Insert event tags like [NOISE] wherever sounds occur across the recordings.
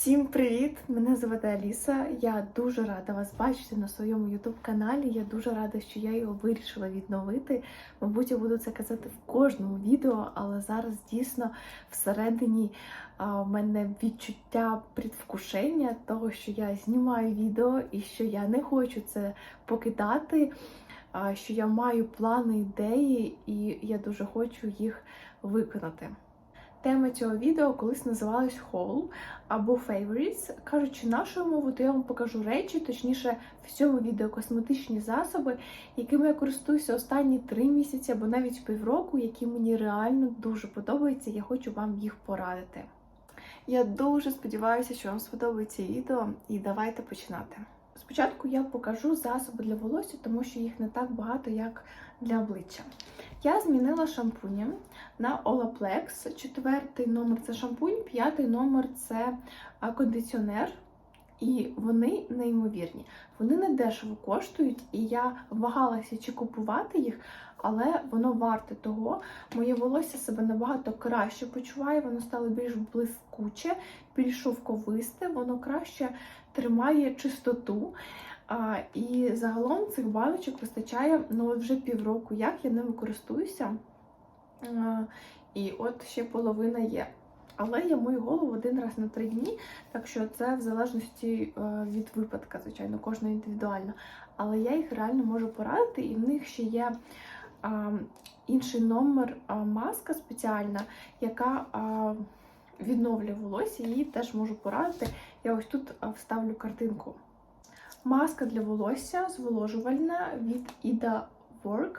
Всім привіт! Мене звати Аліса. Я дуже рада вас бачити на своєму youtube каналі. Я дуже рада, що я його вирішила відновити. Мабуть, я буду це казати в кожному відео, але зараз дійсно всередині в мене відчуття предвкушення того, що я знімаю відео і що я не хочу це покидати. Що я маю плани, ідеї, і я дуже хочу їх виконати. Тема цього відео колись називалась Haul або Favorites. Кажучи нашою мовою, то я вам покажу речі, точніше, в цьому відео косметичні засоби, якими я користуюся останні три місяці або навіть півроку, які мені реально дуже подобаються. Я хочу вам їх порадити. Я дуже сподіваюся, що вам сподобається відео, і давайте починати. Спочатку я покажу засоби для волосся, тому що їх не так багато, як для обличчя. Я змінила шампуні на Olaplex. Четвертий номер це шампунь, п'ятий номер це кондиціонер. І вони неймовірні. Вони не дешево коштують, і я вагалася чи купувати їх, але воно варте того. Моє волосся себе набагато краще почуває, воно стало більш блискуче, більш шовковисте, воно краще тримає чистоту. І загалом цих баночок вистачає ну, вже півроку, як я ними користуюся. І от ще половина є. Але я мою голову один раз на три дні, так що це в залежності е, від випадка, звичайно, кожна індивідуально. Але я їх реально можу порадити, і в них ще є а, інший номер а, маска спеціальна, яка а, відновлює волосся, її теж можу порадити. Я ось тут вставлю картинку. Маска для волосся зволожувальна від Ida Work.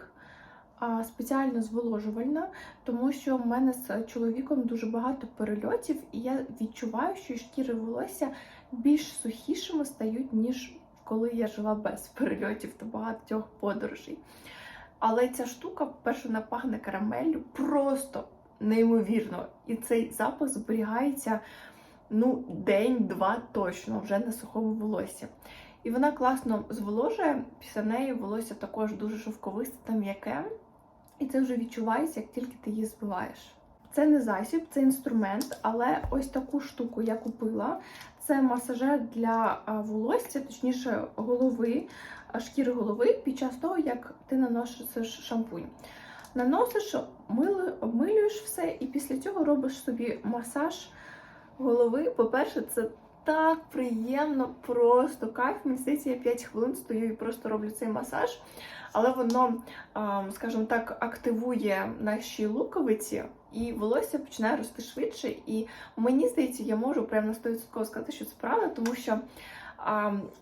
Спеціально зволожувальна, тому що в мене з чоловіком дуже багато перельотів, і я відчуваю, що шкіри волосся більш сухішими стають, ніж коли я жила без перельотів та багатьох подорожей. Але ця штука, перше, вона пахне карамеллю, просто неймовірно. І цей запах зберігається ну, день-два точно вже на сухому волосі. І вона класно зволожує, після неї волосся також дуже шовковисте та м'яке. І це вже відчувається, як тільки ти її збиваєш. Це не засіб, це інструмент, але ось таку штуку я купила. Це масажер для волосся, точніше, голови, шкіри голови під час того, як ти наносиш шампунь. Наносиш, обмилюєш все, і після цього робиш собі масаж голови. По-перше, це так приємно, просто кайф. Мені я 5 хвилин стою і просто роблю цей масаж. Але воно, скажімо так, активує наші луковиці, і волосся починає рости швидше. І мені здається, я можу прямо на 100% сказати, що це правда, тому що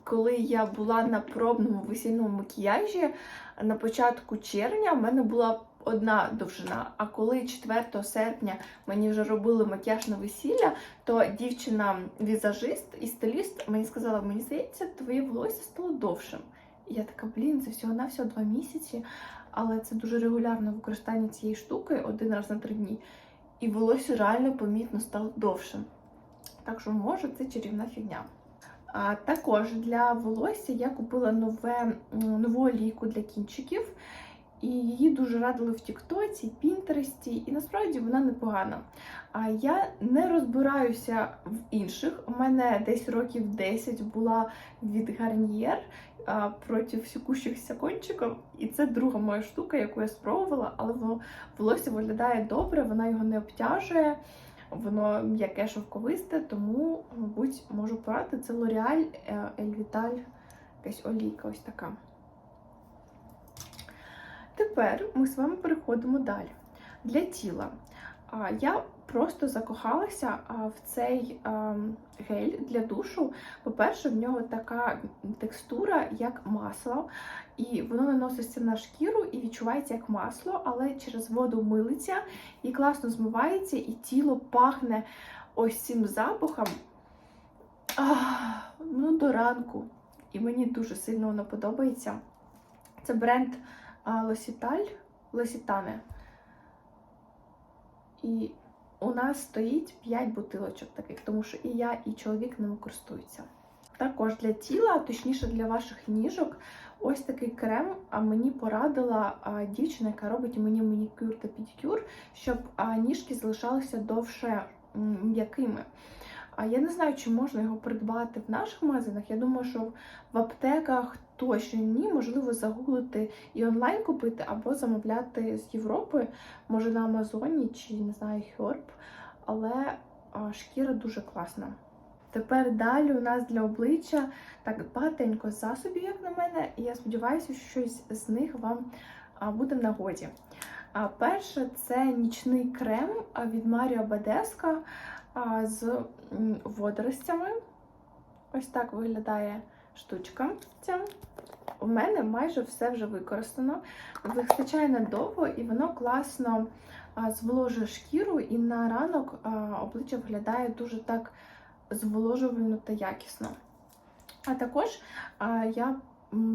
коли я була на пробному весільному макіяжі на початку червня, в мене була одна довжина. А коли 4 серпня мені вже робили макіяж на весілля, то дівчина-візажист і стиліст мені сказала: мені здається, твоє волосся стало довшим. І я така, блін, це всього-навсього два місяці, але це дуже регулярне використання цієї штуки один раз на три дні. І волосся реально помітно стало довшим. Так що, може, це чарівна фігня. А також для волосся я купила нове, нову олійку для кінчиків. І її дуже радили в Тіктоці, Пінтересті, і насправді вона непогана. А я не розбираюся в інших. У мене десь років 10 була від Гарнієр проти всікущихся кончиків. І це друга моя штука, яку я спробувала, але воно волосся виглядає добре, вона його не обтяжує, воно м'яке шовковисте, тому, мабуть, можу порадити. Це L'Oreal Elvital, якась олійка ось така. Тепер ми з вами переходимо далі. Для тіла. Я просто закохалася в цей гель для душу. По-перше, в нього така текстура, як масло, і воно наноситься на шкіру і відчувається як масло, але через воду милиться і класно змивається, і тіло пахне ось цим запахом ах, ну, до ранку. І мені дуже сильно воно подобається. Це бренд Лосіталь, Лосітане. І у нас стоїть 5 бутилочок таких, тому що і я, і чоловік ними користуються. Також для тіла, точніше для ваших ніжок, ось такий крем а мені порадила а, дівчина, яка робить мені манікюр та педикюр, щоб а, ніжки залишалися довше м'якими. А я не знаю, чи можна його придбати в наших магазинах. Я думаю, що в аптеках точно ні. Можливо, загуглити і онлайн купити, або замовляти з Європи, може на Амазоні чи не знаю, Herb. Але шкіра дуже класна. Тепер далі у нас для обличчя так багатенько засобів, як на мене, і я сподіваюся, що щось з них вам буде в нагоді. Перше це нічний крем від Маріо Бадеска з водоростями. Ось так виглядає штучка. ця. У мене майже все вже використано. Вистачає надовго і воно класно зволожує шкіру, і на ранок обличчя виглядає дуже так зволожувально та якісно. А також я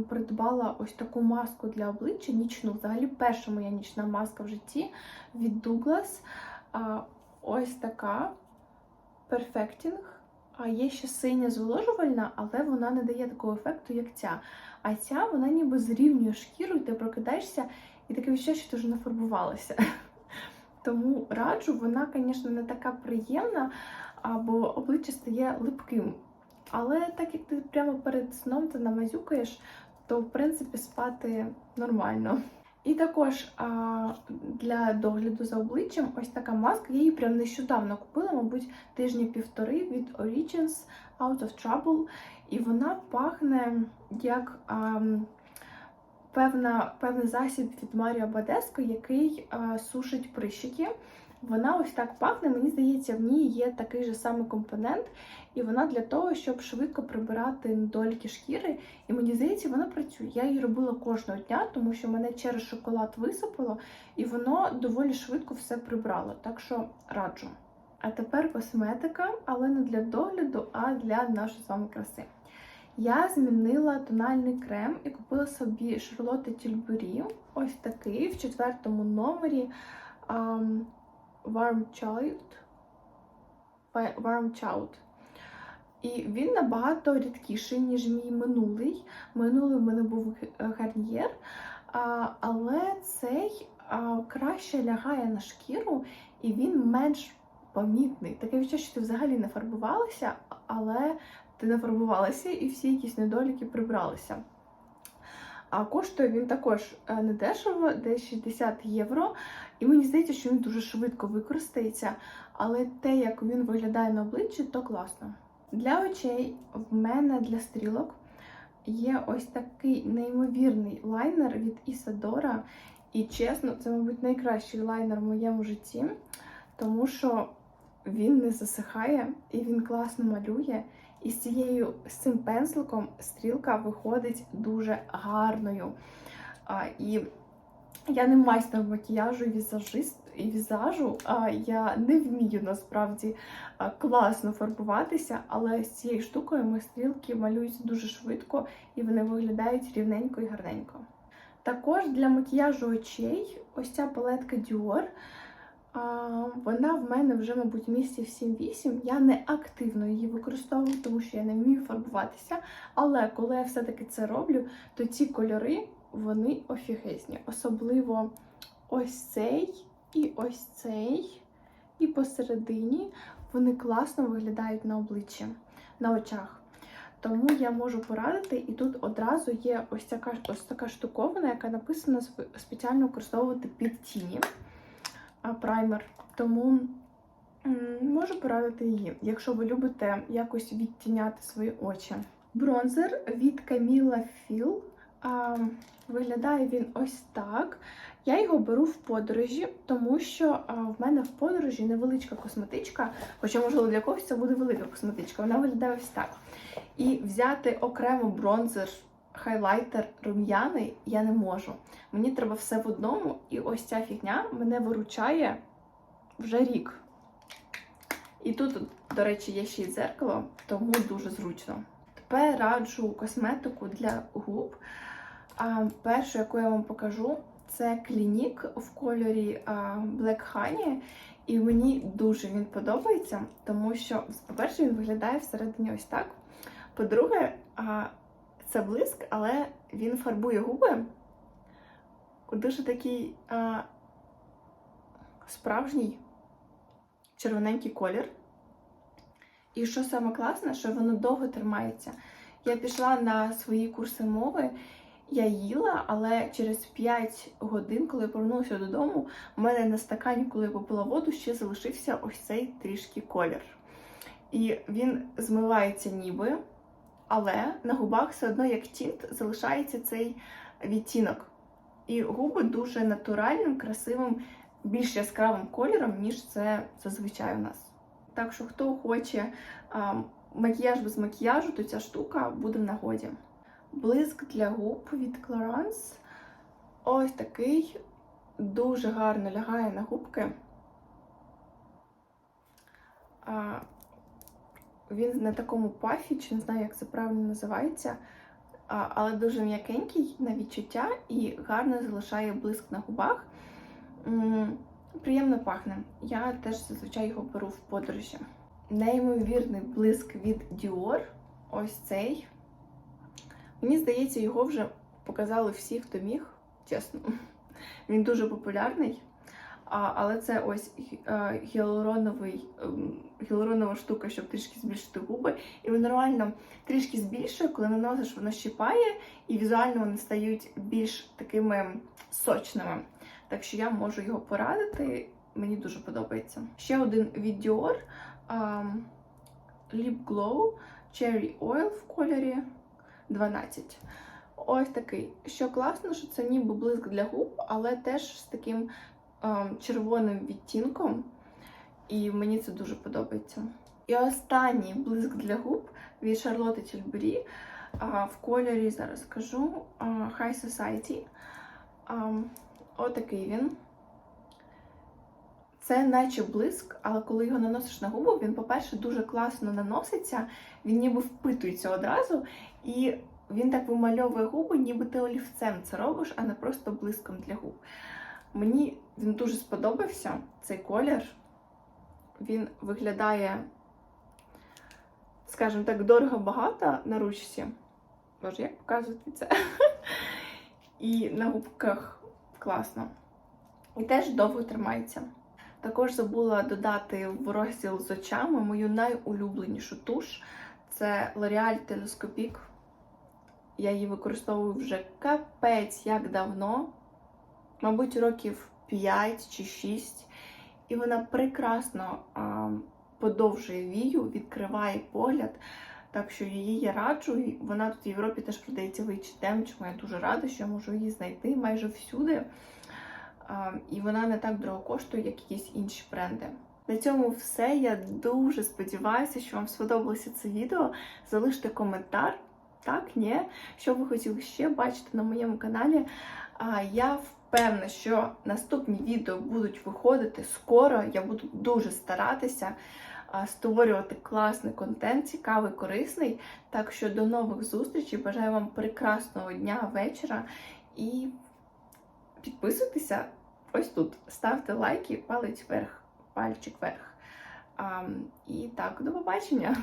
придбала ось таку маску для обличчя нічну. Взагалі, перша моя нічна маска в житті від Douglas. Ось така Perfecting. А є ще синя зволожувальна, але вона не дає такого ефекту, як ця. А ця вона ніби зрівнює шкіру, і ти прокидаєшся, і таке відчуття, що ти вже нафарбувалася. [LAUGHS] Тому раджу, вона, звісно, не така приємна, або обличчя стає липким. Але так як ти прямо перед сном ти намазюкаєш, то в принципі спати нормально. І також а, для догляду за обличчям ось така маска. Я її прям нещодавно купила, мабуть, тижні півтори від Origins Out of Trouble. І вона пахне як а, певна, певний засіб від Маріо Бадеско, який а, сушить прищики. Вона ось так пахне, мені здається, в ній є такий же самий компонент, і вона для того, щоб швидко прибирати недоліки шкіри. І мені здається, вона працює. Я її робила кожного дня, тому що мене через шоколад висипало, і воно доволі швидко все прибрало. Так що раджу. А тепер косметика, але не для догляду, а для нашої з вами краси. Я змінила тональний крем і купила собі Шарлотти Тільбурі. Ось такий в четвертому номері. Warm Child. Warm Child. І він набагато рідкіший, ніж мій минулий. Минулий в мене був гарнієр, але цей краще лягає на шкіру і він менш помітний. Таке відчуття, що ти взагалі не фарбувалася, але ти не фарбувалася і всі якісь недоліки прибралися. А коштує він також е, недешево, десь 60 євро. І мені здається, що він дуже швидко використається, але те, як він виглядає на обличчі, то класно. Для очей в мене для стрілок є ось такий неймовірний лайнер від Isadora. І чесно, це, мабуть, найкращий лайнер в моєму житті, тому що він не засихає і він класно малює. І з цією з цим пензликом стрілка виходить дуже гарною. А, І я не майстер макіяжу і візажист і візажу, я не вмію насправді класно фарбуватися, але з цією штукою мої стрілки малюються дуже швидко і вони виглядають рівненько і гарненько. Також для макіяжу очей ось ця палетка Dior. Вона в мене вже, мабуть, місяців 7-8. Я не активно її використовую, тому що я не вмію фарбуватися. Але коли я все-таки це роблю, то ці кольори вони офігезні. Особливо ось цей і ось цей. І посередині вони класно виглядають на обличчі, на очах. Тому я можу порадити, і тут одразу є ось така ось така штуковина, яка написана спеціально використовувати під тіні праймер. Тому можу порадити її, якщо ви любите якось відтіняти свої очі. Бронзер від Camilla Feel. Виглядає він ось так. Я його беру в подорожі, тому що в мене в подорожі невеличка косметичка, хоча, можливо, для когось це буде велика косметичка. Вона виглядає ось так. І взяти окремо бронзер, хайлайтер рум'яний я не можу. Мені треба все в одному, і ось ця фігня мене виручає вже рік. І тут, до речі, є ще й дзеркало, тому дуже зручно. Тепер раджу косметику для губ. А, Першу, яку я вам покажу, це клінік в кольорі Black Honey. І мені дуже він подобається, тому що, по-перше, він виглядає всередині ось так. По-друге, це блиск, але він фарбує губи дуже такий а, справжній червоненький колір. І що саме класне, що воно довго тримається. Я пішла на свої курси мови, я їла, але через 5 годин, коли я повернулася додому, у мене на стакані, коли я попила воду, ще залишився ось цей трішки колір. І він змивається ніби, але на губах все одно, як тінт, залишається цей відтінок. І губи дуже натуральним, красивим, більш яскравим кольором, ніж це зазвичай у нас. Так що, хто хоче а, макіяж без макіяжу, то ця штука буде в нагоді. Блиск для губ від Clarins. Ось такий дуже гарно лягає на губки. А, він на такому пафі, чи не знаю, як це правильно називається, але дуже м'якенький на відчуття і гарно залишає блиск на губах. Приємно пахне. Я теж зазвичай його беру в подорожі. Неймовірний блиск від Dior. Ось цей. Мені здається, його вже показали всі, хто міг, чесно. Він дуже популярний. А, але це ось е, гіалуроновий, ем, гіалуронова штука, щоб трішки збільшити губи. І воно реально трішки збільшує, коли наносиш, воно щипає, і візуально вони стають більш такими сочними. Так що я можу його порадити. Мені дуже подобається. Ще один від Dior ем, Lip Glow Cherry Oil в кольорі 12. Ось такий. Що класно, що це ніби блиск для губ, але теж з таким червоним відтінком. І мені це дуже подобається. І останній блиск для губ від Charlotte Tilbury в кольорі, зараз скажу, High Society. Отакий він. Це наче блиск, але коли його наносиш на губу, він, по-перше, дуже класно наноситься, він ніби впитується одразу, і він так вимальовує губи, ніби ти олівцем це робиш, а не просто блиском для губ. Мені він дуже сподобався, цей колір. Він виглядає, скажімо так, дорого-багато на ручці. Боже, як показувати це? І на губках класно. І теж довго тримається. Також забула додати в розділ з очами мою найулюбленішу туш. Це L'Oreal Telescopic. Я її використовую вже капець як давно, мабуть, років 5 чи 6. І вона прекрасно а, подовжує вію, відкриває погляд. Так що її я раджу. Вона тут в Європі теж продається в H&M, чому я дуже рада, що я можу її знайти майже всюди. А, І вона не так дорого коштує, як якісь інші бренди. На цьому все. Я дуже сподіваюся, що вам сподобалося це відео. Залиште коментар. Так, ні, що ви хотіли ще бачити на моєму каналі. А, Я впевнена, що наступні відео будуть виходити скоро. Я буду дуже старатися створювати класний контент, цікавий, корисний. Так що до нових зустрічей. Бажаю вам прекрасного дня, вечора і підписуйтеся ось тут. Ставте лайки, палець вверх, пальчик вверх. А, і так, до побачення!